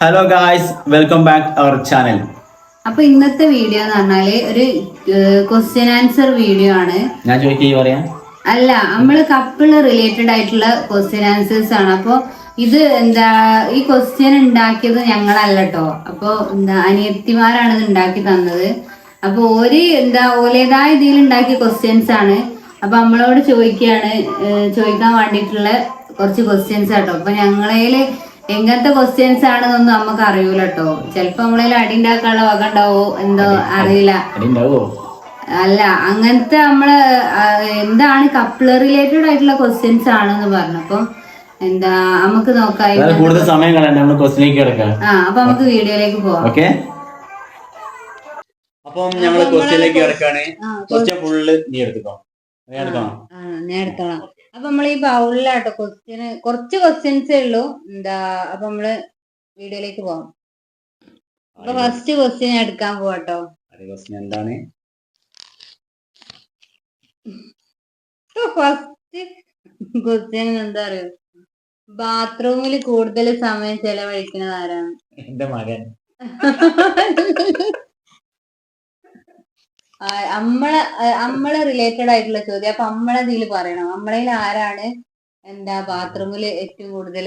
Hello guys welcome back our channel അപ്പൊ ഇന്നത്തെ video എന്ന് പറഞ്ഞാൽ ഒരു ക്വസ്റ്റ്യൻ ആൻസർ വീഡിയോ ആണ്. ഞാൻ ചോദിക്കുക പറയാം? അല്ല നമ്മൾ കപ്പിൾ റിലേറ്റഡ് ആയിട്ടുള്ള ക്വസ്റ്റ്യൻ ആൻസേഴ്സ് ആണ്. അപ്പൊ ഇത് എന്താ ഈ ക്വസ്റ്റ്യൻ ഉണ്ടാക്കിയത് ഞങ്ങളല്ല കേട്ടോ അപ്പൊ എന്താ അനിയത്തിമാരാണ് ഇത് ഉണ്ടാക്കി തന്നത്. അപ്പൊ ഒരു എന്താ ഓലേതായ ഇതിൽ ഉണ്ടാക്കിയ ക്വസ്റ്റ്യൻസ് ആണ്. അപ്പൊ നമ്മളോട് ചോദിക്കുകയാണ് ചോദിക്കാൻ വേണ്ടിയിട്ടുള്ള കുറച്ച് ക്വസ്റ്റ്യൻസ് ആട്ടോ. അപ്പൊ ഞങ്ങളേൽ എങ്ങനത്തെ ക്വസ്റ്റ്യൻസ് ആണെന്നൊന്നും നമുക്ക് അറിയൂല കേട്ടോ ചെലപ്പോ നമ്മളതിൽ അടി ഉണ്ടാക്കാനുള്ള വക ഉണ്ടാവോ എന്തോ അറിയില്ല. അല്ല അങ്ങനത്തെ നമ്മൾ എന്താണ് കപ്പിൾ റിലേറ്റഡ് ആയിട്ടുള്ള ക്വസ്റ്റ്യൻസ് ആണെന്ന് പറഞ്ഞപ്പോ എന്താ നമുക്ക് നോക്കാം. കൂടുതൽ സമയം കളയണ്ട നമ്മൾ ക്വസ്റ്റിലേക്ക് കിടക്കാം. ആ അപ്പൊ നമുക്ക് വീഡിയോയിലേക്ക് പോവാം. ഓക്കെ? അപ്പം ഞങ്ങൾ ക്വസ്റ്റ്യനിലേക്ക് കിടക്കാണ്. ക്വസ്റ്റ്യൻ ഫുള്ള് നീ എടുത്തോ. നീ എടുക്കണം ആ, ഞാൻ എടുത്തോളാം. അപ്പൊ നമ്മൾ ഈ ബൗളിലാട്ടോ ക്വസ്റ്റ്യന് കുറച്ച് ക്വസ്റ്റ്യൻസേ ഉള്ളൂ. എന്താ അപ്പൊ നമ്മൾ വീഡിയോയിലേക്ക് പോവാം. അപ്പൊ ഫസ്റ്റ് ക്വസ്റ്റ്യൻ എടുക്കാൻ പോവാട്ടോ. എന്താണ്? ഫസ്റ്റ് ക്വസ്റ്റ്യൻ എന്താ അറിയോ? ബാത്റൂമിൽ കൂടുതൽ സമയം ചെലവഴിക്കുന്നത് ആരാണ്? എന്റെ മകൻ. നമ്മളെ നമ്മളെ റിലേറ്റഡ് ആയിട്ടുള്ള ചോദ്യം. അപ്പൊ നമ്മളെ ഇതിൽ പറയണം. നമ്മളതിൽ ആരാണ് എന്താ ബാത്റൂമിൽ ഏറ്റവും കൂടുതൽ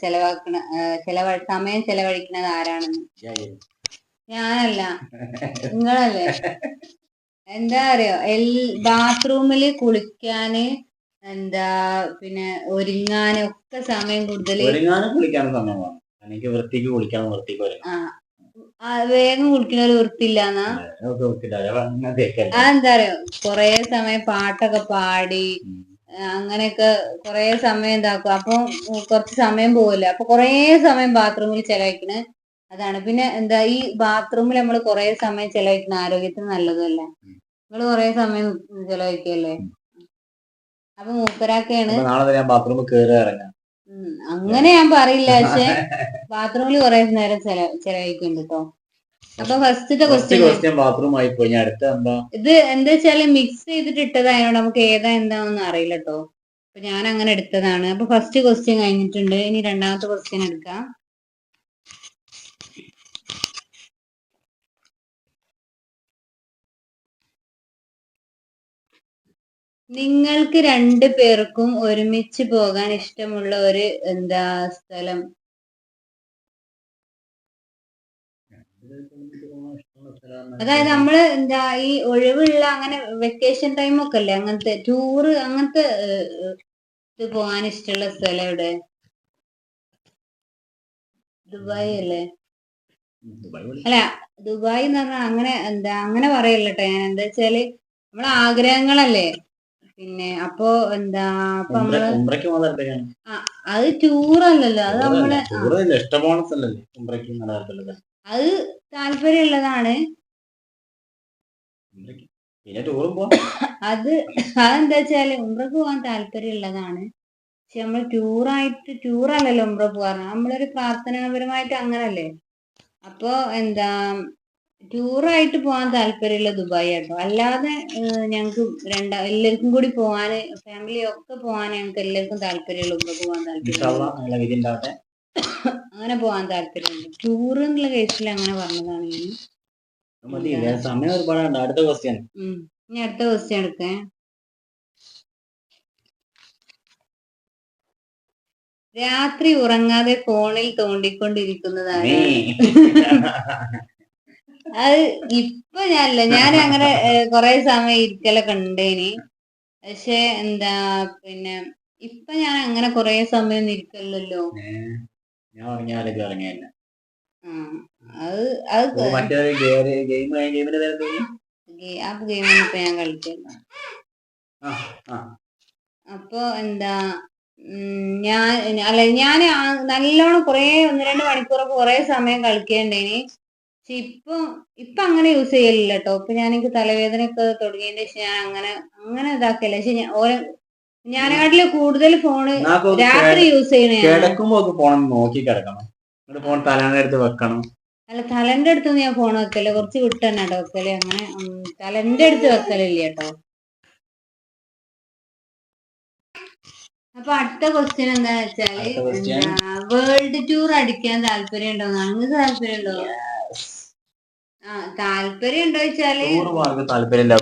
ചെലവാക്കണ ചെലവ സമയം ചെലവഴിക്കുന്നത് ആരാണെന്ന്? ഞാനല്ല. നിങ്ങളല്ലേ? എന്താ അറിയോ? എൽ ബാത്റൂമിൽ കുളിക്കാന് എന്താ പിന്നെ ഒരുങ്ങാനും ഒക്കെ സമയം കൂടുതൽ ഒരുങ്ങാനും കുളിക്കാനും സമയമാണ്. എനിക്ക് വൃത്തിക്ക് കുളിക്കണം വൃത്തിക്ക് ആ, വേഗം കുളിക്കുന്ന ഒരു വൃത്തിയില്ലാന്നാ. അതെന്താ അറിയോ കൊറേ സമയം പാട്ടൊക്കെ പാടി അങ്ങനെയൊക്കെ കൊറേ സമയം ഇതാക്കും. അപ്പൊ കുറച്ച് സമയം പോവില്ല? അപ്പൊ കൊറേ സമയം ബാത്റൂമിൽ ചെലവഴിക്കണേ അതാണ്. പിന്നെ എന്താ ഈ ബാത്റൂമിൽ നമ്മൾ കൊറേ സമയം ചെലവഴിക്കുന്ന ആരോഗ്യത്തിന് നല്ലതല്ല? നിങ്ങൾ കൊറേ സമയം ചെലവഴിക്കല്ലേ? അപ്പൊ വരെ ബാത്റൂമിൽ കയറി ഇറങ്ങാം. അങ്ങനെ ഞാൻ പറയില്ല പക്ഷെ ബാത്റൂമിൽ കുറെ നേരം ചെല ചെലവഴിക്കുന്നുണ്ട് കേട്ടോ അപ്പൊ ഫസ്റ്റത്തെ ഫസ്റ്റ് ക്വസ്റ്റ്യൻ ബാത്റൂം ആയി പോയി ഞാൻ അടുത്ത എന്താ? ഇത് എന്താ വെച്ചാൽ മിക്സ് ചെയ്തിട്ട് ഇട്ടതായതുകൊണ്ട് നമുക്ക് ഏതാ എന്താണെന്ന് അറിയില്ല കേട്ടോ അപ്പൊ ഞാൻ അങ്ങനെ എടുത്തതാണ്. അപ്പൊ ഫസ്റ്റ് ക്വസ്റ്റ്യൻ കഴിഞ്ഞിട്ടുണ്ട്. ഇനി രണ്ടാമത്തെ ക്വസ്റ്റ്യൻ എടുക്കാം. നിങ്ങൾക്ക് രണ്ടു പേർക്കും ഒരുമിച്ച് പോകാൻ ഇഷ്ടമുള്ള ഒരു എന്താ സ്ഥലം? അതായത് നമ്മൾ എന്താ ഈ ഒഴിവുള്ള അങ്ങനെ വെക്കേഷൻ ടൈം ഒക്കെ അല്ലേ? അങ്ങനത്തെ ടൂറ് അങ്ങനത്തെ ഇത് പോകാൻ ഇഷ്ടമുള്ള സ്ഥലം എവിടെ? ദുബായ് അല്ലേ? അല്ല ദുബായ് എന്ന് പറഞ്ഞാൽ അങ്ങനെ എന്താ അങ്ങനെ പറയല്ലോ ഞാൻ. എന്താ വെച്ചാൽ നമ്മളെ ആഗ്രഹങ്ങളല്ലേ? പിന്നെ അപ്പൊ എന്താ അപ്പൊ നമ്മൾ ഉംറയ്ക്ക് പോകാൻ താല്പര്യമാണ് അത് ടൂറല്ലല്ലോ അത് നമ്മളെ ഉംറയ്ക്ക് താല്പര്യമുള്ളത് അത് താല്പര്യമുള്ളതാണ്. ഉംറയ്ക്ക്. പിന്നെ ടൂറും പോവാം. അത് അതെന്താ വെച്ചാൽ ഉംറക്ക് പോകാൻ താല്പര്യമുള്ളതാണ്. പക്ഷെ നമ്മൾ ടൂറായിട്ട് ടൂറല്ലല്ലോ ഉംറ പോകാറ്. നമ്മളൊരു പ്രാർത്ഥനാപരമായിട്ട് അങ്ങനല്ലേ. അപ്പൊ എന്താ ടൂറായിട്ട് പോകാൻ താല്പര്യമുള്ള ദുബായ് ആട്ടോ. അല്ലാതെ ഞങ്ങൾക്ക് രണ്ടാ എല്ലാവർക്കും കൂടി പോവാന് ഫാമിലി ഒക്കെ പോവാൻ ഞങ്ങൾക്ക് എല്ലാവർക്കും താല്പര്യമുള്ള ഉംറക്ക് പോകാൻ താല്പര്യം അങ്ങനെ പോകാൻ താല്പര്യമുണ്ട്. ടൂർ എന്നുള്ള കേസിൽ അങ്ങനെ പറഞ്ഞതാണ്? സമയം ഒരുപാടുണ്ട് അടുത്ത ക്വസ്റ്റ്യൻ. ഇനി അടുത്ത ക്വസ്റ്റ്യൻ എടുക്കേ. രാത്രി ഉറങ്ങാതെ ഫോണിൽ തോണ്ടിക്കൊണ്ടിരിക്കുന്നതാണ്. അത് ഇപ്പൊ ഞാനല്ല ഞാൻ അങ്ങനെ കൊറേ സമയം ഇരിക്കലൊക്കെ ഉണ്ടേനി പക്ഷെ എന്താ പിന്നെ ഇപ്പൊ ഞാൻ അങ്ങനെ കൊറേ സമയം ഒന്നും ഇരിക്കലല്ലോ ഞാൻ ഉറങ്ങിയാലേക്ക് അത് അത് ഗെയിം ഇപ്പൊ ഞാൻ അപ്പൊ എന്താ ഞാൻ അല്ല ഞാൻ നല്ലോണം കൊറേ ഒന്ന് രണ്ട് മണിക്കൂറൊക്കെ കൊറേ സമയം കളിക്കേണ്ടേനി പക്ഷെ ഇപ്പൊ ഇപ്പൊ അങ്ങനെ യൂസ് ചെയ്യലില്ല കേട്ടോ ഇപ്പൊ ഞാൻ എനിക്ക് തലവേദനയൊക്കെ തുടങ്ങിയതിന്റെ ശേഷം ഞാൻ അങ്ങനെ അങ്ങനെ ഇതാക്കല്ല പക്ഷെ ഞാൻ ഓരോ ഞാനെക്കാട്ടിൽ കൂടുതൽ ഫോണ് രാത്രി യൂസ് ചെയ്യണേ കിടക്കുമ്പോ ഒക്കെ ഫോൺ നോക്കി കിടക്കണം. എന്നിട്ട് ഫോൺ തലേന്റെ അടുത്ത് വെക്കണം. അല്ല തലന്റെ അടുത്തൊന്നും ഞാൻ ഫോൺ വെക്കൽ കുറച്ച് വിട്ട് തന്നെ കേട്ടോ വെക്കൽ. അങ്ങനെ തലന്റെ അടുത്ത് വെക്കലില്ല കേട്ടോ അപ്പൊ അടുത്ത ക്വസ്റ്റ്യൻ എന്താ വെച്ചാൽ അടുത്ത. വേൾഡ് ടൂർ അടിക്കാൻ താല്പര്യം ഉണ്ടോ നിങ്ങൾക്ക് താല്പര്യം ഉണ്ടോ താല്പര്യം ഉണ്ടോ വെച്ചാൽ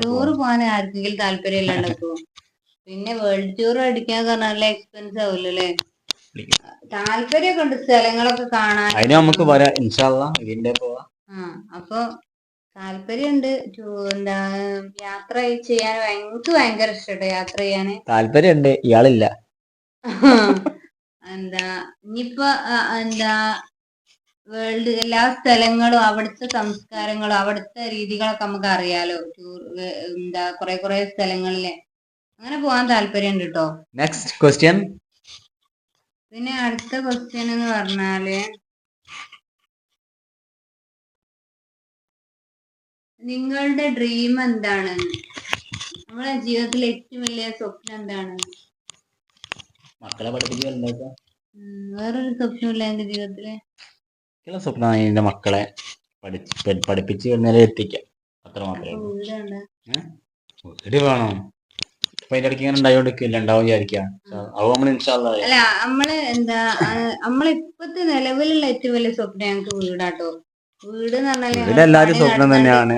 ടൂർ പോകാൻ ആർക്കെങ്കിലും താല്പര്യം ഇല്ലാണ്ടോ പിന്നെ വേൾഡ് ടൂർ അടിക്കാൻ പറഞ്ഞാൽ എക്സ്പെൻസ് ആവില്ലല്ലേ താല്പര്യമൊക്കെ ഉണ്ട് സ്ഥലങ്ങളൊക്കെ കാണാൻ. അതിന് നമുക്ക് വരാം ഇൻഷാല്ല ഇതിന്റെ പോവാ. ആ അപ്പൊ താല്പര്യമുണ്ട് എന്താ യാത്ര ചെയ്യാൻ എനിക്ക് ഭയങ്കര ഇഷ്ടട്ടോ യാത്ര ചെയ്യാന് താല്പര്യമുണ്ട് ഇയാളില്ല. എന്താ ഇനിയിപ്പോ എന്താ വേൾഡ് എല്ലാ സ്ഥലങ്ങളും അവിടുത്തെ സംസ്കാരങ്ങളും അവിടുത്തെ രീതികളൊക്കെ നമുക്ക് അറിയാലോ. ടൂർ എന്താ കുറെ കുറെ സ്ഥലങ്ങളിലെ. അങ്ങനെ പോകാൻ താല്പര്യമുണ്ട് കേട്ടോ നെക്സ്റ്റ് ക്വസ്റ്റ്യൻ പിന്നെ അടുത്ത ക്വസ്റ്റ്യൻ എന്ന് പറഞ്ഞാൽ നിങ്ങളുടെ ഡ്രീം എന്താണ് നമ്മളെ ജീവിതത്തിലെ ഏറ്റവും വലിയ സ്വപ്നം എന്താണ്? മക്കളെ പഠിപ്പിക്കുക വേറൊരു സ്വപ്നമില്ല എന്റെ ജീവിതത്തിൽ. ചില സ്വപ്നമാണ് എന്റെ മക്കളെ പഠി- പഠിപ്പിച്ച് നില എത്തിക്കാം അത്ര മാത്രമേ ഉള്ളൂ വീട് വേണം. അപ്പൊ അതിന്റെ ഇടയ്ക്ക് ഇങ്ങനെ ഉണ്ടായോണ്ടിരിക്കില്ല ഉണ്ടാവും വിചാരിക്കാം അത് നമ്മൾ ഇൻഷാല്ല അല്ല നമ്മൾ എന്താ നമ്മളിപ്പത്തെ നിലവിലുള്ള ഏറ്റവും വലിയ സ്വപ്നം ഞങ്ങക്ക് വീടാട്ടോ. വീട് വീട് എല്ലാവരും സ്വപ്നം തന്നെയാണ്.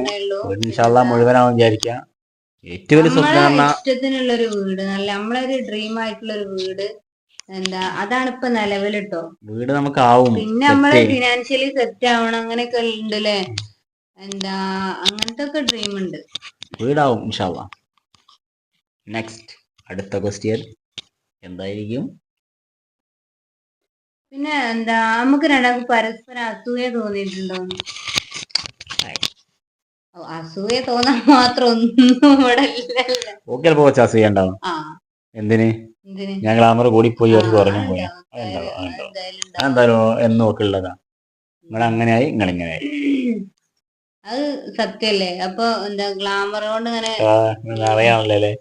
ഇൻഷാല്ല മുഴുവനാവും വിചാരിക്കാം ഏറ്റവും വലിയ സ്വപ്നം ഇഷ്ടത്തിനുള്ള ഒരു വീട്. നല്ല നമ്മളൊരു ഡ്രീം ആയിട്ടുള്ള ഒരു വീട്. എന്താ അതാണ് ഇപ്പൊ നിലവിലിട്ടോ? വീട് നമുക്ക് ആവും പിന്നെ നമ്മൾ ഫിനാൻഷ്യലി സെറ്റ് ആവണം അങ്ങനെയൊക്കെ ഉണ്ട് അല്ലേ എന്താ അങ്ങനത്തെ ഒക്കെ ഡ്രീം ഉണ്ട്. വീടാവും ഇൻഷാല്ല നെക്സ്റ്റ് അടുത്ത ക്വസ്റ്റ്യൻ എന്തായിരിക്കും? പിന്നെ എന്താ നമുക്ക് രണ്ടാൾക്ക് പരസ്പരം അസൂയ തോന്നിയിട്ടുണ്ടോ? അസൂയ തോന്നാൻ മാത്രം ഒന്നും ഇവിടെ ഇല്ലല്ലോ. ഓക്കെ അസൂയ ഉണ്ടാവും ആ. എന്തിന്? ഞാൻ ഗ്ലാമർ കൂടി പോയി അവർക്ക് പറഞ്ഞു കുറഞ്ഞു പോയാ. അതുണ്ടാവും, അതുണ്ടാവും. അതെന്തായാലും എന്നും ഒക്കെ ഉള്ളതാ നിങ്ങൾ അങ്ങനെയായി നിങ്ങൾ ഇങ്ങനെയായി അത് സത്യല്ലേ? അപ്പൊ എന്താ ഗ്ലാമർ കൊണ്ട് ഇങ്ങനെ അറിയാണല്ലോ അല്ലേ?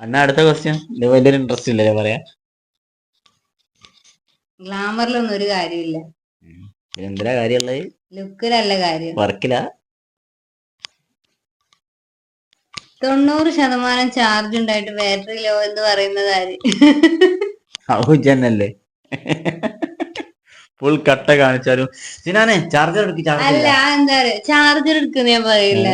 എന്നാ അടുത്ത ക്വസ്റ്റ്യൻ വലിയൊരു ഇൻട്രസ്റ്റ് ഇല്ലല്ലേ പറയാ ഗ്ലാമറിലൊന്നും ഒരു കാര്യമില്ല എന്തിനാ കാര്യമുള്ളത്? ലുക്കിലല്ല കാര്യം. വർക്കില തൊണ്ണൂറ് ശതമാനം ചാർജ് ഉണ്ടായിട്ട് ബാറ്ററി ലോ എന്ന് പറയുന്നത് ആര് ഔജന്നല്ലേ ഫുൾ കട്ട കാണിച്ചാലും. സിനാനെ ചാർജർ എടുക്ക് അല്ല ചാർജർ എന്താ പറയാ ചാർജർ എടുക്കുന്ന ഞാൻ പറയില്ല.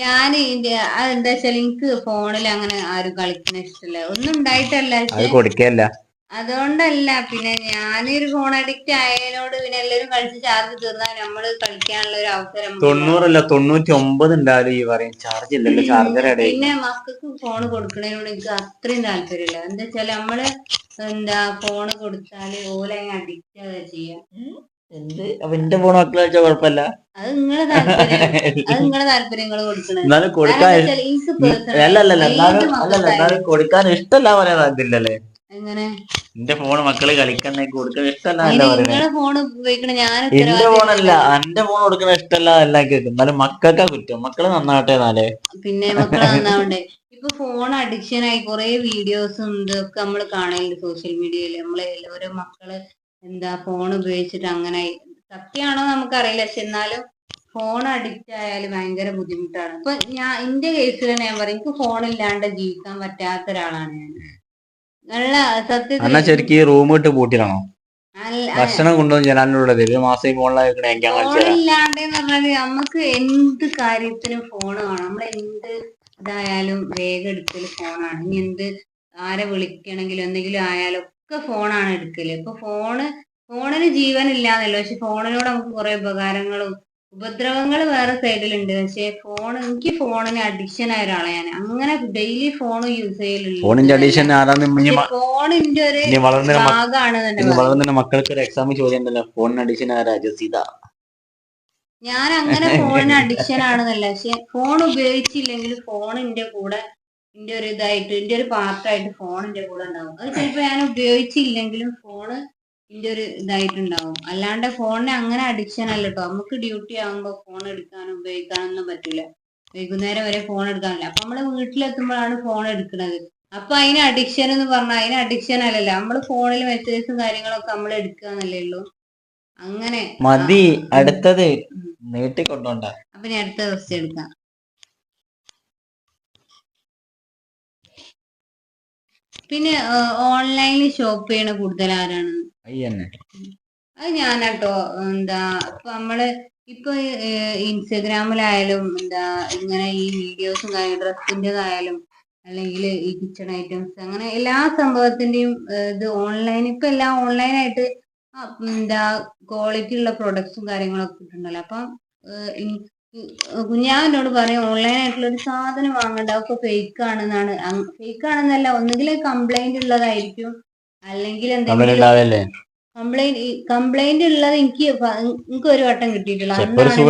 ഞാൻ അതെന്താ എന്താ വെച്ചാൽ എനിക്ക് ഫോണിൽ അങ്ങനെ ആരും കളിക്കുന്ന ഇഷ്ടമല്ല ഒന്നും ഉണ്ടായിട്ടല്ല അത് പക്ഷെ കൊടുക്കല്ല. അതുകൊണ്ടല്ല പിന്നെ ഞാനൊരു ഫോൺ അഡിക്റ്റ് ആയതിനോട് പിന്നെ എല്ലാരും കളിച്ച് ചാർജ് തീർന്നാൽ നമ്മൾ കളിക്കാനുള്ള ഒരു അവസരം തൊണ്ണൂറല്ല തൊണ്ണൂറ്റി ഒമ്പത് ഉണ്ടായാലും ഈ പറയും. ചാർജ് ഇല്ലല്ലോ ചാർജർ പിന്നെ മക്കൾക്ക് ഫോൺ കൊടുക്കണതിനോട് എനിക്ക് അത്രയും താല്പര്യമില്ല. എന്താ വെച്ചാൽ നമ്മൾ എന്താ ഫോൺ കൊടുത്താൽ ഓല അഡിക്റ്റ് ആവുക ചെയ്യാം. എന്ത്? അപ്പൊ എന്റെ ഫോൺ മക്കളെ വെച്ചാൽ കുഴപ്പമില്ല? അത് നിങ്ങളെ താല്പര്യം അത് നിങ്ങളെ താല്പര്യങ്ങൾ കൊടുക്കണത് എന്നാലും കൊടുക്കാൻ കാരണം എന്താ വെച്ചാൽ എനിക്ക് personally അല്ല അല്ല ഏത് എന്നാലും അല്ലല്ല എന്നാലും കൊടുക്കാൻ ഇഷ്ടമല്ല പറയാൻ സാധ്യതയില്ലല്ലേ എങ്ങനെ? എന്റെ ഫോൺ മക്കൾ കളിക്കുന്ന കൊടുക്കാൻ ഇഷ്ടമല്ല നിങ്ങളെ ഫോൺ ഉപയോഗിക്കണ ഞാൻ എന്റെ ഫോണല്ല എന്റെ ഫോൺ കൊടുക്കുന്ന ഇഷ്ടമല്ല എല്ലാം കേൾക്കും എന്നാലും മക്കൾക്കാ കുറ്റം. മക്കൾ നന്നാവട്ടെ എന്നാലേ. പിന്നെ മക്കളെ നന്നാവണ്ടേ? ഇപ്പൊ ഫോൺ അഡിക്ഷൻ ആയി കുറെ വീഡിയോസും ഇതൊക്കെ നമ്മൾ കാണലുണ്ട് സോഷ്യൽ മീഡിയയിൽ നമ്മളെ ഓരോ മക്കൾ എന്താ ഫോൺ ഉപയോഗിച്ചിട്ട് അങ്ങനെ സത്യമാണോ നമുക്കറിയില്ല. പക്ഷെ എന്നാലും ഫോൺ അഡിക്റ്റ് ആയാൽ ഭയങ്കര ബുദ്ധിമുട്ടാണ്. ഇപ്പൊ ഞാൻ എന്റെ കേസിൽ ഞാൻ പറയും എനിക്ക് ഫോൺ ഇല്ലാണ്ട് ജീവിക്കാൻ പറ്റാത്ത ഒരാളാണ് ഞാൻ. നല്ല സത്യത്തിൽ ശരിക്കും ഈ റൂം ഇട്ട് പൂട്ടിലാണോ ഭക്ഷണം കൊണ്ടുവന്ന് ജനാലിനുള്ളത് ഒരു മാസം ഈ എനിക്ക് ഫോൺ തരാം പറഞ്ഞാൽ നമുക്ക് എന്ത് കാര്യത്തിനും ഫോൺ വേണം? നമ്മൾ എന്ത് ഇതായാലും വേഗം എടുക്കൽ ഫോണാണ് ഇനി എന്ത് ആരെ വിളിക്കണമെങ്കിലും എന്തെങ്കിലും ആയാലും ഒക്കെ ഫോണാണ് എടുക്കൽ. ഇപ്പൊ ഫോണ് ഫോണിന് ജീവനില്ലാന്നല്ലോ. പക്ഷെ ഫോണിനോട് നമുക്ക് കുറെ ഉപകാരങ്ങളും ഉപദ്രവങ്ങൾ വേറെ സൈഡിലുണ്ട്. പക്ഷെ ഫോൺ എനിക്ക് ഫോണിന് അഡിക്ഷൻ ആയ ഒരാളെ ഞാൻ അങ്ങനെ ഡെയിലി ഫോൺ യൂസ് ചെയ്യലുള്ളൂ. ഫോണിന്റെ അഡിക്ഷൻ ഫോണിന്റെ ഒരു ഭാഗമാണ് വളർന്ന മക്കൾക്ക് ഒരു എക്സാം ചോദ്യം ഉണ്ടല്ലോ ഫോണിന് അഡീഷൻ ആരാ? ജസീത. ഞാൻ അങ്ങനെ ഫോണിന് അഡിക്ഷൻ ആണെന്നല്ല. പക്ഷെ ഫോൺ ഉപയോഗിച്ചില്ലെങ്കിൽ ഫോണിന്റെ കൂടെ എന്റെ ഒരു ഇതായിട്ട് എന്റെ ഒരു പാർട്ടായിട്ട് ഫോണിന്റെ കൂടെ ഉണ്ടാവും. അത് ചിലപ്പോ ഞാൻ ഉപയോഗിച്ചില്ലെങ്കിലും ഫോണ് എന്റെ ഒരു ഇതായിട്ടുണ്ടാവും. അല്ലാണ്ട് ഫോണിന് അങ്ങനെ അഡിക്ഷൻ അല്ല കേട്ടോ നമുക്ക് ഡ്യൂട്ടി ആകുമ്പോൾ ഫോൺ എടുക്കാനും ഉപയോഗിക്കാനൊന്നും പറ്റില്ല വൈകുന്നേരം വരെ ഫോൺ എടുക്കാനില്ല അപ്പൊ നമ്മൾ വീട്ടിലെത്തുമ്പോഴാണ് ഫോൺ എടുക്കുന്നത് അപ്പൊ അതിന് അഡിക്ഷൻ എന്ന് പറഞ്ഞാൽ അതിന് അഡിക്ഷൻ അല്ലല്ലോ. നമ്മൾ ഫോണിൽ മെസ്സേജസും കാര്യങ്ങളൊക്കെ നമ്മൾ എടുക്കുക എന്നല്ലേ ഉള്ളൂ. അങ്ങനെ മതി. അടുത്തത്. നീട്ടിക്കൊണ്ടോണ്ട അപ്പൊ ഞാൻ അടുത്ത ദിവസം എടുക്കാം. പിന്നെ ഓൺലൈനിൽ ഷോപ്പ് ചെയ്യണ കൂടുതൽ ആരാണ് അത് ഞാനാട്ടോ എന്താ ഇപ്പൊ നമ്മൾ ഇപ്പൊ ഇൻസ്റ്റാഗ്രാമിൽ ഇൻസ്റ്റഗ്രാമിലായാലും എന്താ ഇങ്ങനെ ഈ വീഡിയോസും കാര്യം ഡ്രസ്സിന്റെതായാലും അല്ലെങ്കിൽ ഈ കിച്ചൺ ഐറ്റംസ് അങ്ങനെ എല്ലാ സംഭവത്തിന്റെയും ഇത് ഓൺലൈൻ ഇപ്പൊ എല്ലാം ഓൺലൈനായിട്ട് എന്താ ക്വാളിറ്റി ഉള്ള പ്രൊഡക്ട്സും കാര്യങ്ങളൊക്കെ കിട്ടുന്നുണ്ടല്ലോ. അപ്പം ഏഹ്, ഇൻ- കുഞ്ഞാവ് പറയും ഓൺലൈൻ ആയിട്ടുള്ള ഒരു സാധനം വാങ്ങണ്ട ഒക്കെ ഫേക്ക് ആണെന്നാണ് ഫേക്ക് ആണെന്നല്ല ഒന്നുകിൽ കംപ്ലൈന്റ് ഉള്ളതായിരിക്കും. അല്ലെങ്കിൽ എന്തെങ്കിലും കംപ്ലൈന്റ് കംപ്ലൈന്റ് ഉള്ളത് എനിക്ക് എനിക്ക് ഒരു വട്ടം പ്രശ്നമല്ല.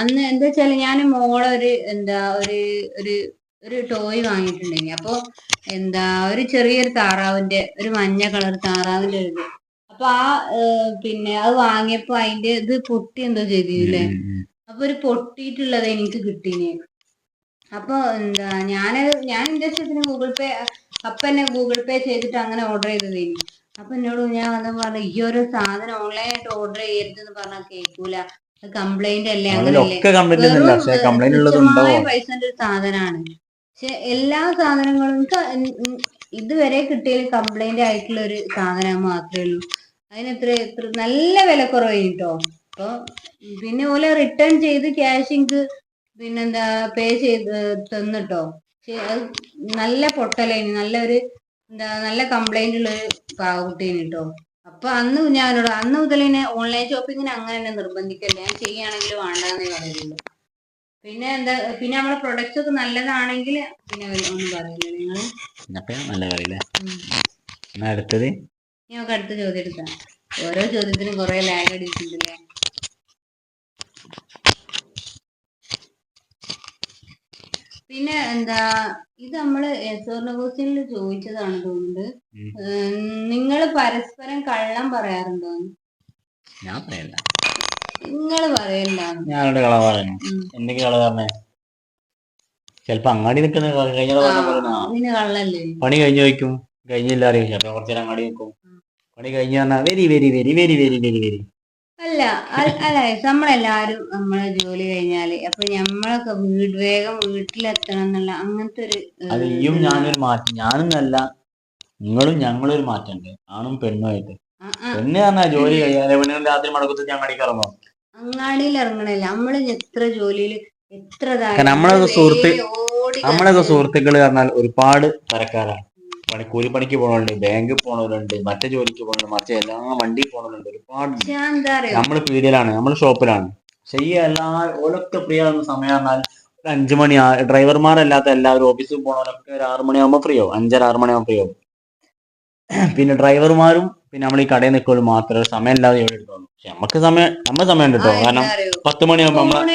അന്ന് എന്താ വെച്ചാൽ ഞാൻ മോളെ ഒരു എന്താ ഒരു ഒരു ഒരു ടോയ് വാങ്ങിയിട്ടുണ്ടെങ്കിൽ അപ്പൊ എന്താ ഒരു ചെറിയൊരു താറാവിന്റെ ഒരു മഞ്ഞ കളർ താറാവിന്റെ ഒരു അപ്പൊ ആ പിന്നെ അത് വാങ്ങിയപ്പോ അതിന്റെ ഇത് പൊട്ടി എന്തോ ചെയ്തില്ലേ. അപ്പൊ ഒരു പൊട്ടിയിട്ടുള്ളത് എനിക്ക് കിട്ടീന്. അപ്പൊ എന്താ ഞാനത് ഞാൻ എന്റെ ഇഷ്ടത്തിന് ഗൂഗിൾ പേ അപ്പൊ തന്നെ ഗൂഗിൾ പേ ചെയ്തിട്ട് അങ്ങനെ ഓർഡർ ചെയ്തതേനി അപ്പൊ എന്നോട് ഞാൻ വന്ന് പറഞ്ഞു ഈ ഒരു സാധനം ഓൺലൈൻ ആയിട്ട് ഓർഡർ ചെയ്യരുത് എന്ന് പറഞ്ഞാൽ കേൾക്കൂല കംപ്ലൈന്റ് അല്ലേ? അങ്ങനെയല്ലേ പൈസന്റെ ഒരു സാധനമാണ് പക്ഷെ എല്ലാ സാധനങ്ങളും ഇതുവരെ കിട്ടിയ കംപ്ലൈന്റ് ആയിട്ടുള്ള ഒരു സാധനം മാത്രമേ ഉള്ളൂ. അതിന് എത്ര എത്ര നല്ല വില കുറവ് കേട്ടോ അപ്പൊ പിന്നെ ഓലെ റിട്ടേൺ ചെയ്ത് ക്യാഷ് എനിക്ക് പിന്നെന്താ പേ ചെയ്ത് തന്നിട്ടോ. അത് നല്ല പൊട്ടലേനി നല്ലൊരു എന്താ നല്ല കംപ്ലൈന്റ് ഉള്ള ഒരു പാവകുട്ടീനി കേട്ടോ അപ്പൊ അന്ന് ഞാനോട് അന്ന് മുതൽ തന്നെ ഓൺലൈൻ ഷോപ്പിങ്ങിന് അങ്ങനെ തന്നെ നിർബന്ധിക്കല്ലേ ഞാൻ ചെയ്യുകയാണെങ്കിൽ വേണ്ടെന്ന് പറയുള്ളൂ. പിന്നെ എന്താ പിന്നെ നമ്മളെ പ്രൊഡക്റ്റ് ഒക്കെ നല്ലതാണെങ്കിൽ പിന്നെ ഒന്നും പറയില്ല. നിങ്ങൾ നല്ല പറയില്ലേ? എന്നാ അടുത്തത് നമുക്ക് അടുത്ത ചോദ്യം എടുക്കാം. ഓരോ ചോദ്യത്തിനും കുറെ ലാഗ് അടിച്ചിട്ടുണ്ടല്ലേ പിന്നെ എന്താ ഇത് നമ്മൾ എസോർണ ക്വസ്റ്റ്യനിൽ ചോദിച്ചതാണ് തോന്നുന്നത് നിങ്ങൾ പരസ്പരം കള്ളം പറയാറുണ്ടോ? ഞാൻ പറയല്ല. നിങ്ങൾ പറയല്ല ഞാനോട് കള പറയുന്നു ഉം. എന്തൊക്കെ കള പറഞ്ഞേ. ചിലപ്പോ അങ്ങാടി നിൽക്കുന്ന കഴിഞ്ഞ പറഞ്ഞ കള്ളല്ലേ? പണി കഴിഞ്ഞു വയ്ക്കും. കഴിഞ്ഞില്ല അറിയില്ല ചിലപ്പോ കുറച്ചു നേരം അങ്ങാടി നിൽക്കും പണി കഴിഞ്ഞു very very very very very very very. അല്ല അല്ല നമ്മളെല്ലാരും നമ്മളെ ജോലി കഴിഞ്ഞാൽ അപ്പൊ ഞമ്മളൊക്കെ വീട് വേഗം വീട്ടിലെത്തണം എന്നുള്ള അങ്ങനത്തെ ഒരു അതെയും. ഞാനൊരു മാറ്റം ഞാനും അല്ല നിങ്ങളും ഞങ്ങളും ഒരു മാറ്റമുണ്ട് ആണും പെണ്ണുമായിട്ട് ആയിട്ട്. പെണ്ണ് പറഞ്ഞാൽ ജോലി കഴിയാതെ പെണ്ണുങ്ങൾ രാത്രി മടക്കത്ത് ഞാൻ ഇറങ്ങും അങ്ങാടിയിൽ ഇറങ്ങണില്ല നമ്മൾ എത്ര ജോലിയിൽ എത്ര നമ്മളൊക്കെ നമ്മൾ സുഹൃത്ത് നമ്മളൊക്കെ കടന്ന് സുഹൃത്തുക്കൾ പറഞ്ഞാൽ ഒരുപാട് തരക്കാരാണ്. പണി കൂലിപ്പണിക്ക് പോകണുണ്ട് ബാങ്കിൽ പോണവരുണ്ട് മറ്റേ ജോലിക്ക് പോകണുണ്ട് മറ്റേ എല്ലാ വണ്ടി പോണവരുണ്ട്. ഒരുപാട് നമ്മൾ പീടിയയിലാണ് നമ്മൾ ഷോപ്പിലാണ്. പക്ഷെ ഈ എല്ലാ ഓലൊക്കെ ഫ്രീ ആവുന്ന സമയം എന്നാൽ ഒരു അഞ്ചു മണി ആ- ഡ്രൈവർമാരല്ലാത്ത എല്ലാവരും ഓഫീസിൽ പോണവരൊക്കെ ഒരു ആറു മണിയാകുമ്പോൾ ഫ്രീ ആവും അഞ്ചര ആറു മണിയാകുമ്പോൾ ഫ്രീ ആവും. പിന്നെ ഡ്രൈവർമാരും പിന്നെ നമ്മൾ ഈ കടയിൽ നിൽക്കുമ്പോൾ മാത്രമേ സമയമില്ലാതെ ജോലി എടുക്കുള്ളൂ പക്ഷെ നമുക്ക് സമയം നമ്മൾ സമയം കിട്ടോ കാരണം പത്ത് മണിയാകുമ്പോൾ നമ്മളെ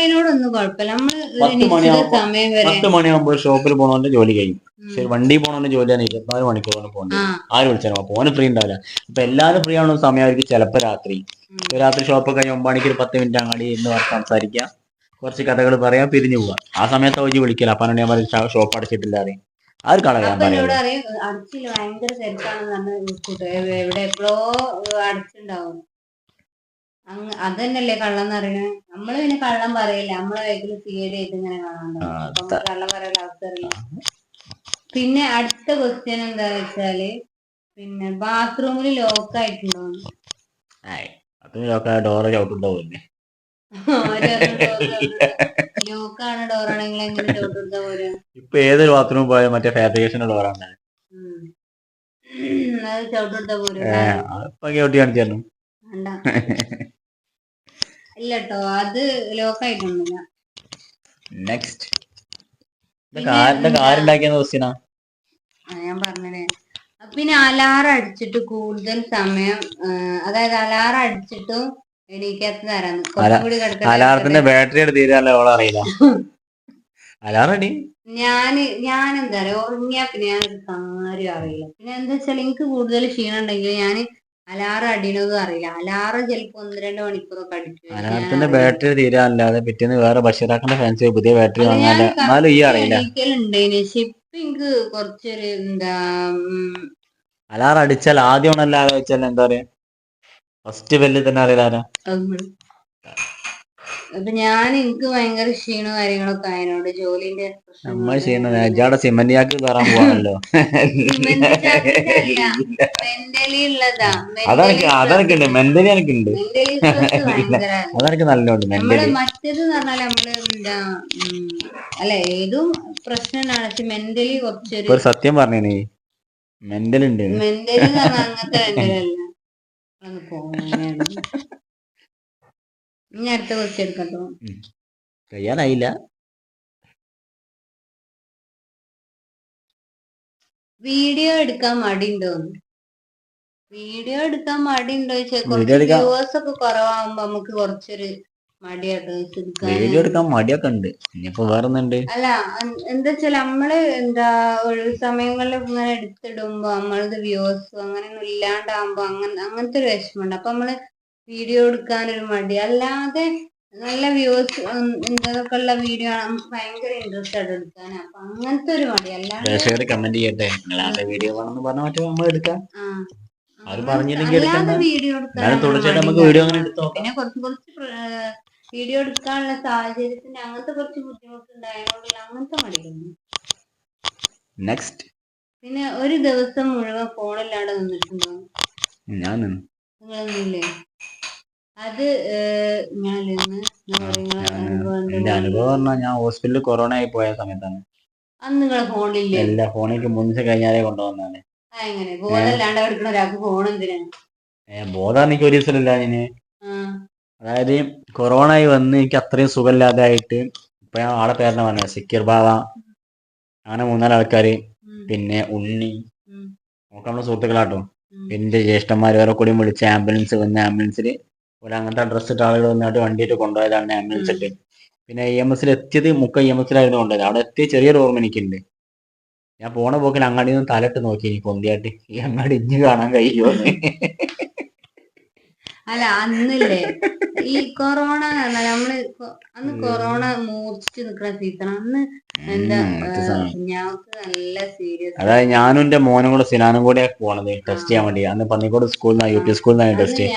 പത്ത് മണിയാകുമ്പോൾ ഷോപ്പിൽ പോകണവന്റെ ജോലി കഴിയും. പക്ഷെ വണ്ടി പോണവന്റെ ജോലിയാണ് ഇരുപത്തിനാല് മണിക്കൂറാണ് പോകുന്നത് ആര് വിളിച്ചാലും അപ്പൊ ഓന് ഫ്രീ ഉണ്ടാവില്ല. അപ്പൊ എല്ലാവരും ഫ്രീ ആവുന്ന സമയമായിരിക്കും ചിലപ്പോ രാത്രി. രാത്രി ഷോപ്പ് കഴിഞ്ഞ് ഒമ്പത് മണിക്ക് ഒരു പത്ത് മിനിറ്റ് അങ്ങാടി എന്ന് വർക്ക് സംസാരിക്കുക. കുറച്ച് കഥകൾ പറയാം പിരിഞ്ഞു പോവാം ആ സമയത്ത് ഓജി വിളിക്കില്ല. അപ്പൊ ഞാൻ പറയും ഷോപ്പ് അടച്ചിട്ടില്ല അറിയും ആ ഒരു കട ഞാൻ പറയുന്നത് അടച്ചില്ല ഭയങ്കര തിരക്കാണെന്ന് പറഞ്ഞ് കൂട്ടുകാർ എവിടെ എപ്പോഴോ കള്ളം നമ്മൾ പിന്നെ കള്ളം പറയില്ല. നമ്മളെ വേഗത്തിൽ ആയിട്ട് ഇങ്ങനെ കാണാൻ കള്ളം പറയാൻ അവസരമില്ല. പിന്നെ അടുത്ത ക്വസ്റ്റ്യൻ എന്താ വെച്ചാൽ പിന്നെ ബാത്റൂമിൽ ലോക്ക് ആയിട്ടുണ്ടോ? അത് ഡോറ് ചവിട്ടുണ്ടാവില്ലേ ഇപ്പൊ ഏതൊരു ബാത്റൂമിൽ പോയാൽ മറ്റേ ഫാബ്രിക്കേഷൻ ഡോറാണ്. അത് ചവിട്ടി ഇല്ല കേട്ടോ ലോക്കായിട്ടൊന്നുമില്ല നെക്സ്റ്റ് അലാറടിച്ചിട്ട് ഞാൻ പറഞ്ഞതേ പിന്നെ അലാറം അടിച്ചിട്ട് കൂടുതൽ സമയം അതായത് അലാറം അടിച്ചിട്ടും അലാറത്തിന്റെ ബാറ്ററി എടുത്ത് തീരാല്ലോ ഓളെ അറിയില്ല. അലാറം അടി ഞാൻ ഞാൻ എന്താ പറയാ ഉറങ്ങിയാ പിന്നെ ഞാൻ കാര്യം അറിയില്ല. പിന്നെ എന്താ വെച്ചാൽ എനിക്ക് കൂടുതൽ ക്ഷീണം ഉണ്ടെങ്കിൽ ഞാൻ അലാറം അടിയണതും അറിയില്ല. അലാറം ചിലപ്പോ ഒന്ന് രണ്ട് മണിക്കൂറൊക്കെ അടിക്കും. അലാറത്തിന്റെ ബാറ്ററി തീരാനല്ലാതെ പിറ്റേന്ന് വേറെ ബഷീറാക്കിന്റെ ഫാൻസ് പുതിയ ബാറ്ററി വാങ്ങാല്ലോ എന്നാലും ഈ അറിയില്ല. പക്ഷെ ഇപ്പൊ എനിക്ക് കുറച്ചൊരു എന്താ അലാറം അടിച്ചാൽ ആദ്യം വെച്ചാൽ എന്താ പറയാ? ഫസ്റ്റ് ബെല്ല് തന്നെ അറിയില്ല അപ്പൊ ഞാൻ എനിക്ക് ഭയങ്കര ക്ഷീണവും കാര്യങ്ങളൊക്കെ ആയതിനോട് ജോലിന്റെ നമ്മൾ ചെയ്യണത് അജാടെ സിമന്റിയാക്ക് കയറാൻ പോവാണല്ലോ. മെന്റലി ഉള്ളതാ. അതെനിക്ക് അതെനിക്കുണ്ട് മെന്റലി എനിക്കുണ്ട് അതെനിക്ക് നല്ലോണ്ട് മെന്റലി മറ്റേത് എന്ന് പറഞ്ഞാൽ നമ്മൾ എന്താ അല്ല ഏതും പ്രശ്നമാണ് പക്ഷെ മെന്റലി കുറച്ചൊരു ഒരു സത്യം പറഞ്ഞേ മെന്റൽ ഉണ്ട്. മെന്റലി അങ്ങനത്തെ മെന്റലി ഒന്ന് പോകാനാണ് ഇനി അടുത്ത ക്വസ്റ്റ്യൻ എടുക്കട്ടോ. കഴിയാനായില്ല. വീഡിയോ എടുക്കാൻ മടിയുണ്ടോന്ന് വീഡിയോ എടുക്കാൻ മടിയുണ്ടോ ചോദിച്ചാൽ കുറച്ച് വ്യൂവേഴ്സ് ഒക്കെ കുറവാകുമ്പോ നമുക്ക് കുറച്ചൊരു വീഡിയോ എടുക്കാൻ മടിയൊക്കെ ഉണ്ട്. ഇനിയിപ്പോ വേറെ ഒന്നുണ്ട് അല്ല എന്താ വെച്ചാൽ നമ്മൾ എന്താ ഒഴിവ് സമയങ്ങളിൽ ഇങ്ങനെ എടുത്തിടുമ്പോ നമ്മളത് വ്യൂസ് അങ്ങനെയൊന്നും ഇല്ലാണ്ടാകുമ്പോ അങ്ങനെ അങ്ങനത്തെ ഒരു വിഷമമുണ്ട്. അപ്പൊ നമ്മൾ വീഡിയോ എടുക്കാനൊരു മടി. അല്ലാതെ നല്ല വ്യൂസ് എന്തൊക്കെ ഉള്ള വീഡിയോ നമുക്ക് ഭയങ്കര ഇൻട്രസ്റ്റ് ആയിട്ട് എടുക്കാൻ അപ്പൊ അങ്ങനത്തെ ഒരു മടി. അല്ലാതെ കമന്റ് ചെയ്യട്ടെ. നിങ്ങളാണ്ട് വീഡിയോ വേണമെന്ന് പറഞ്ഞാൽ മറ്റേ നമ്മൾ എടുക്കാം. അങ്ങനത്തെ- പറഞ്ഞില്ലെങ്കിൽ. വീഡിയോ എടുക്കാം തുടർച്ചയായിട്ട് നമുക്ക് വീഡിയോ അങ്ങനെ എടുത്ത് പിന്നെ കുറച്ച് കുറച്ച് വീഡിയോ എടുക്കാനുള്ള സാഹചര്യത്തിന് അങ്ങനത്തെ കുറച്ച് ബുദ്ധിമുട്ടുണ്ടായതുകൊണ്ട് അങ്ങനത്തെ മടിക്കുന്നു നെക്സ്റ്റ് പിന്നെ ഒരു ദിവസം മുഴുവൻ ഫോണില്ലാണ്ട് നിന്നിട്ടുണ്ടോ? ഞാൻ. നിങ്ങളൊന്നുമില്ലേ? അത് എന്റെ അനുഭവം പറഞ്ഞാൽ ഞാൻ ഹോസ്പിറ്റലിൽ കൊറോണ ആയി പോയ സമയത്താണ്. അന്ന് നിങ്ങളെ ഫോണില്ല? എല്ലാ ഫോണിലേക്ക് മുൻസ് കഴിഞ്ഞാലേ കൊണ്ടുവന്നാണ് ബോധമില്ലാണ്ട് ഒരാൾക്ക് ഫോൺ എന്തിനാ? ബോധം എനിക്ക് ഒരു ദിവസം ഞാൻ അതായത് കൊറോണ ആയി വന്ന് എനിക്ക് അത്രയും സുഖമില്ലാതായിട്ട് ഇപ്പൊ ഞാൻ ആളെ പേരെന്നെ പറഞ്ഞത് സിക്കിർ ബാബ അങ്ങനെ മൂന്നാൽ ആൾക്കാര് പിന്നെ ഉണ്ണി. നോക്കാൻ നമ്മുടെ നമ്മളെ സുഹൃത്തുക്കളാട്ടോ. എന്റെ ജ്യേഷ്ഠന്മാർ വേറെ കൂടി വിളിച്ച് ആംബുലൻസ് വന്ന് ആംബുലൻസിൽ ഒരു അങ്ങനത്തെ ഡ്രസ് ഇട്ട ആളുകൾ വന്നിട്ട് വണ്ടിയിട്ട് കൊണ്ടുപോയതാണ് ആംബുലൻസ് ഇട്ട്. പിന്നെ ഇ എം എസിൽ എത്തിയത് മുക്ക ഇ എം എസിലായിരുന്നു കൊണ്ടുപോയത്. അവിടെ എത്തിയ ചെറിയൊരു ഓർമ്മ എനിക്കുണ്ട്. ഞാൻ പോണ പോക്കിൽ അങ്ങാടി നിന്ന് തലട്ട് നോക്കി എനിക്ക് പൊന്തിയായിട്ട് ഈ അങ്ങാടി ഇഞ്ഞ് കാണാൻ കഴിയുമോ? അല്ല അന്നില്ലേ? ഈ കൊറോണ നമ്മൾ അന്ന് കൊറോണ മൂർച്ചിച്ച് നിക്കണ സീസൺ അന്ന് എന്താ ഞങ്ങൾക്ക് നല്ല സീരിയസ് അതായത് ഞാനും എന്റെ മോനും കൂടെ സിനാനും കൂടെ പോണത്. ടെസ്റ്റ് ചെയ്യാൻ വേണ്ടി. അന്ന് പന്നിക്കോട് സ്കൂളിൽ നിന്നാണ് യു പി സ്കൂളിൽ നിന്നാണ് ടെസ്റ്റ്.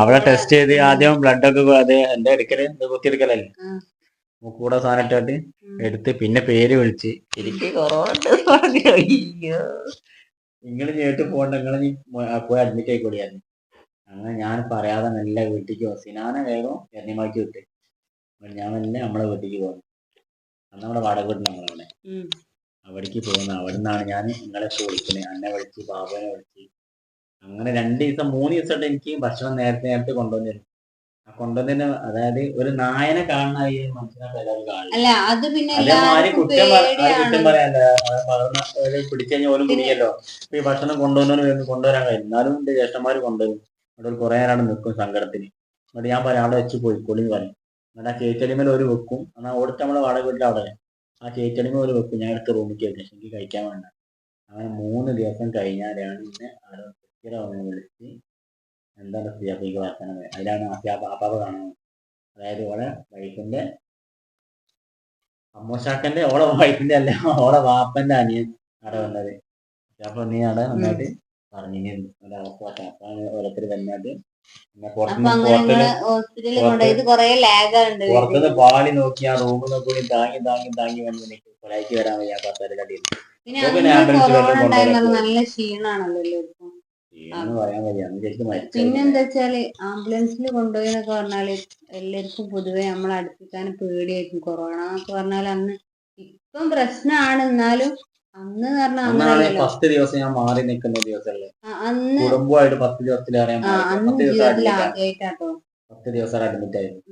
അവിടെ ടെസ്റ്റ് ചെയ്ത് ആദ്യം ബ്ലഡ് ഒക്കെ അത് എന്റെ എടുക്കൽ? കുത്തിയെടുക്കലല്ലേ? മൂക്കൂടെ കൂടെ സാധനം ഇട്ടിട്ട് എടുത്ത് പിന്നെ പേര് വിളിച്ച് എനിക്ക് കൊറോണ നിങ്ങൾ ഞേട്ട് പോകണ്ട നിങ്ങൾ പോയി അഡ്മിറ്റ് ആയിക്കോളിയായിരുന്നു അങ്ങനെ ഞാൻ പറയാതെ നല്ല വീട്ടിലേക്ക് പോകും സിനാന വേഗം എണ്ണിമാക്കി വിട്ട്. ഞാൻ തന്നെ നമ്മളെ വീട്ടിലേക്ക് പോകുന്നു അന്ന് നമ്മുടെ വാടക വീട്ടിൽ നമ്മളവിടെ. അവിടേക്ക് പോകുന്നു അവിടെ നിന്നാണ് ഞാൻ നിങ്ങളെ വിളിക്കുന്നത് അന്നെ വിളിച്ച് ബാബുവിനെ വിളിച്ച്. അങ്ങനെ രണ്ട് ദിവസം മൂന്ന് ദിവസമായിട്ട് എനിക്ക് ഭക്ഷണം നേരത്തെ നേരത്തെ കൊണ്ടുവന്നിരുന്നു. ആ കൊണ്ടുവന്നതിന് അതായത് ഒരു നായനെ കാണുന്ന ഈ മനുഷ്യനെ അത് പിന്നെ അതേമാതിരി കുറ്റം കുറ്റം പകർന്ന പിടിച്ചു കഴിഞ്ഞാൽ ഓലും കുടിക്കല്ലോ ഈ ഭക്ഷണം കൊണ്ടുവന്നവന് കൊണ്ടുവരാൻ കഴിയും എന്നാലും എന്റെ ജ്യേഷ്ഠന്മാര് കൊണ്ടുവരും. അവിടെ കുറെ നേരം നിൽക്കും സങ്കടത്തിന്. എന്നിട്ട് ഞാൻ പറയാം അവിടെ വെച്ച് പോയിക്കോളി എന്ന് പറയും. എന്നിട്ട് ആ ചേച്ചടിമേൽ ഒരു വെക്കും. എന്നാൽ ഓടിച്ച് നമ്മളെ വാടക വീട്ടിൽ അവിടെ. ആ ചേച്ചടിമേൽ ഒരു വെക്കും. ഞാൻ എടുത്ത് റൂമിൽ കയറ്റി എനിക്ക് കഴിക്കാൻ വേണ്ട. അങ്ങനെ മൂന്ന് ദിവസം കഴിഞ്ഞാലാണ് ഇന്നെ അവിടെ കുട്ടികളെ വന്ന് വിളിച്ച് എന്താണ് സിയാഫിക്ക് വർത്തനം അതിലാണ് ആ സിയാ പാപ്പാവ് കാണുന്നത്. അതായത് ഓളെ വൈഫിന്റെ അമ്മൂശാക്കന്റെ ഓളെ വൈഫിന്റെ അല്ല ഓളെ വാപ്പന്റെ അനിയൻ അവിടെ വന്നത്. അപ്പൊ നീ അവിടെ നന്നായിട്ട് ഓരോരുത്തർ പുറത്തുനിന്ന് പുറത്തുനിന്ന് പാളി നോക്കി ആ റൂമിൽ നോക്കി താങ്ങി താങ്ങി താങ്ങി വന്ന് എനിക്ക് കൊലയ്ക്ക് വരാൻ വയ്യ കൊണ്ടുവരാൻ നല്ല ക്ഷീണാണല്ലോ പിന്നെന്താ വെച്ചാൽ ആംബുലൻസിൽ കൊണ്ടുപോയി എന്നൊക്കെ പറഞ്ഞാൽ എല്ലാവർക്കും പൊതുവെ നമ്മളെ അടുപ്പിക്കാൻ പേടിയായിരിക്കും. കൊറോണ എന്നൊക്കെ പറഞ്ഞാൽ അന്ന് ഇപ്പം പ്രശ്നമാണ് എന്നാലും അന്ന് പറഞ്ഞാൽ ഫസ്റ്റ് ദിവസം ഞാൻ മാറി നിൽക്കുന്ന ദിവസമല്ലേ? അന്ന് കുടുംബമായിട്ട് പത്ത് ദിവസത്തിലേറെ പത്ത് ദിവസം അഡ്മിറ്റ് ആയിരുന്നു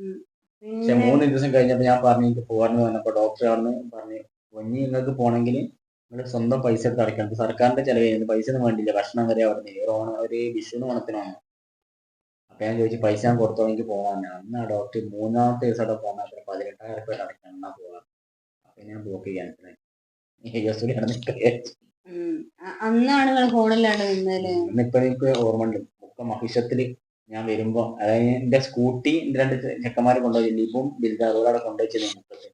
പക്ഷെ മൂന്ന് ദിവസം കഴിഞ്ഞപ്പോ ഞാൻ പറഞ്ഞു എനിക്ക് പോകാന്ന് പറഞ്ഞപ്പോ ഡോക്ടർ ആണെന്ന് പറഞ്ഞു കുഞ്ഞി നിങ്ങൾക്ക് പോണെങ്കിൽ നിങ്ങൾ സ്വന്തം പൈസ എടുത്ത് അടയ്ക്കണം. സർക്കാരിന്റെ ചെലവ് ചെയ്യുന്നത് പൈസ ഒന്നും വേണ്ടില്ല ഭക്ഷണം വരെ അവിടെ നിന്ന് ഒരു ഓണം ഒരു വിഷുവിന് ഓണത്തിനാണ് അപ്പൊ ഞാൻ ചോദിച്ചു പൈസ ഞാൻ കൊടുത്തോ? എനിക്ക് പോകാൻ അന്ന് ആ ഡോക്ടർ മൂന്നാമത്തെ ദിവസം അവിടെ പോകാൻ പതിനെട്ടായിരം രൂപ അടയ്ക്കണം. എന്നാ പോകാം അപ്പൊ ഞാൻ ബ്ലോക്ക് ക്യാൻസൽ ആയി അന്നാണ് നിങ്ങൾ ഫോണിലാണ് ഞാൻ വരുമ്പോ അതായത് എന്റെ സ്കൂട്ടി രണ്ട് ചെക്കന്മാര് കൊണ്ടുപോയി. ലിബും ബിൽദാറും അവിടെ കൊണ്ടുവച്ചു മുപ്പത്ത്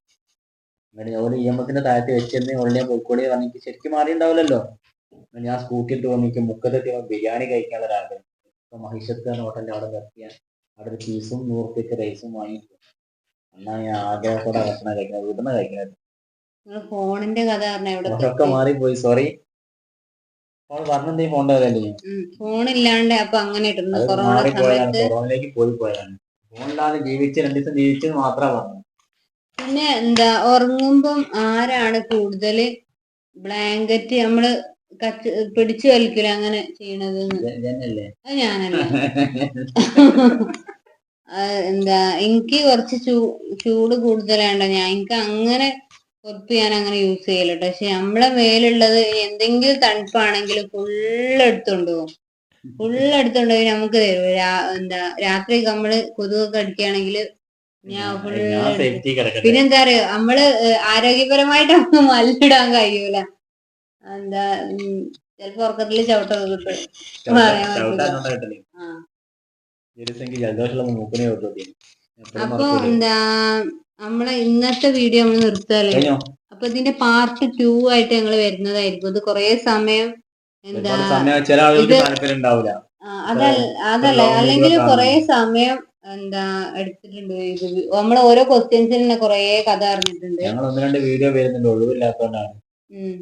എന്നിട്ട് ഓൽ ഇ എം എസിന്റെ താഴത്ത് വെച്ചെന്ന് ഞാൻ പോയിക്കോളി പറഞ്ഞിട്ട് ശരിക്കും മാറി ഉണ്ടാവില്ലല്ലോ ഞാൻ സ്കൂട്ടി ഇട്ട് വന്നിട്ട് മുക്കത്തെത്തി ബിരിയാണി കഴിക്കാനുള്ള ഒരാഗ്രഹം ഇപ്പൊ മഹിഷത്ത് ഹോട്ടലിൽ അവിടെ നിർത്തിയ. അവിടെ ഒരു പീസും നൂറുപ്പിക്ക് റൈസും വാങ്ങിക്കും എന്നാ ഞാൻ ആഗ്രഹത്തോടെ ഭക്ഷണം കഴിക്കുന്നത്. വീട്ടിൽ നിന്ന് കഴിക്കുന്നത്. ഫോണിന്റെ കഥ പറഞ്ഞ മാറിപ്പോയി സോറി ഫോൺ പറഞ്ഞെന്തേ പോണ്ടതല്ലേ ഫോണില്ലാണ്ട് അപ്പൊ അങ്ങനെ ഇട്ടിരുന്നു കൊറോണ സമയത്ത് കൊറോണയിലേക്ക് പോയി പോയതാണ് ഫോണില്ലാതെ ജീവിച്ച് രണ്ടു ദിവസം ജീവിച്ചത് മാത്രമേ പറഞ്ഞു. പിന്നെ എന്താ ഉറങ്ങുമ്പം ആരാണ് കൂടുതൽ ബ്ലാങ്കറ്റ് നമ്മൾ കച്ച് പിടിച്ചു വലിക്കില്ല അങ്ങനെ ചെയ്യണത് അത് ഞാനല്ല. എന്താ എനിക്ക് കുറച്ച് ചൂ ചൂട് കൂടുതലാണ്ടോ ഞാൻ. എനിക്ക് അങ്ങനെ പുറത്ത് ഞാൻ അങ്ങനെ യൂസ് ചെയ്യില്ല പക്ഷെ നമ്മളെ മേലുള്ളത് എന്തെങ്കിലും തണുപ്പാണെങ്കിൽ ഫുള്ള് എടുത്തോണ്ട് പോകും ഫുള്ള് എടുത്തോണ്ട് പോയി നമുക്ക് തരും. എന്താ രാത്രി നമ്മൾ കൊതുകൊക്കെ അടിക്കുകയാണെങ്കിൽ ഞാൻ ഫുള്ള് പിന്നെന്താ അറിയോ? നമ്മൾ ആരോഗ്യപരമായിട്ട് നമുക്ക് മല്ലിടാൻ കഴിയൂല. എന്താ ചെലപ്പോ ഉറക്കത്തിൽ ചവിട്ടൊക്കെ കിട്ടും. അപ്പൊ എന്താ നമ്മളെ ഇന്നത്തെ വീഡിയോ നമ്മൾ നിർത്തല്ലേ? അപ്പൊ ഇതിന്റെ പാർട്ട് ടു ആയിട്ട് ഞങ്ങൾ വരുന്നതായിരിക്കും. ഇത് കൊറേ സമയം എന്താ ഇത് അതല്ല അതല്ല അല്ലെങ്കിൽ. കൊറേ സമയം എന്താ എടുത്തിട്ടുണ്ട് ഇത്. നമ്മൾ ഓരോ ക്വസ്റ്റ്യൻസിൽ തന്നെ കൊറേ കഥ അറിഞ്ഞിട്ടുണ്ട് ഞങ്ങൾ ഒന്ന് രണ്ട് വീഡിയോ വരുന്നുണ്ട്. ഒഴിവില്ലാത്തതുകൊണ്ടാണ് ഉം.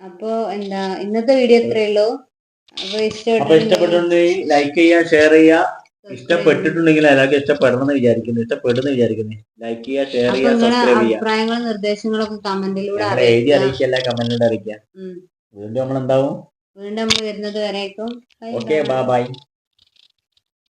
അപ്പൊ എന്താ ഇന്നത്തെ വീഡിയോ എത്രയുള്ളൂ അപ്പൊ ഇഷ്ടപ്പെട്ടിട്ടുണ്ടെങ്കിൽ ലൈക്ക് ചെയ്യുക ഷെയർ ചെയ്യുക. ഇഷ്ടപ്പെട്ടിട്ടുണ്ടെങ്കിൽ എല്ലാവർക്കും ഇഷ്ടപ്പെടണമെന്ന് വിചാരിക്കുന്നു. ഇഷ്ടപ്പെടുന്നു വിചാരിക്കുന്നു. ലൈക്ക് ചെയ്യുക ഷെയർ ചെയ്യുക സബ്സ്ക്രൈബ് ചെയ്യുക. അഭിപ്രായങ്ങളും നിർദ്ദേശങ്ങളൊക്കെ കമന്റിലൂടെ അറിയിക്കുക. എഴുതി അറിയിക്കുക കമന്റിലൂടെ അറിയിക്കുക. വീണ്ടും നമ്മൾ എന്താവും വീണ്ടും നമ്മൾ വരുന്നത് വരേക്കും. ഓക്കെ. Bye bye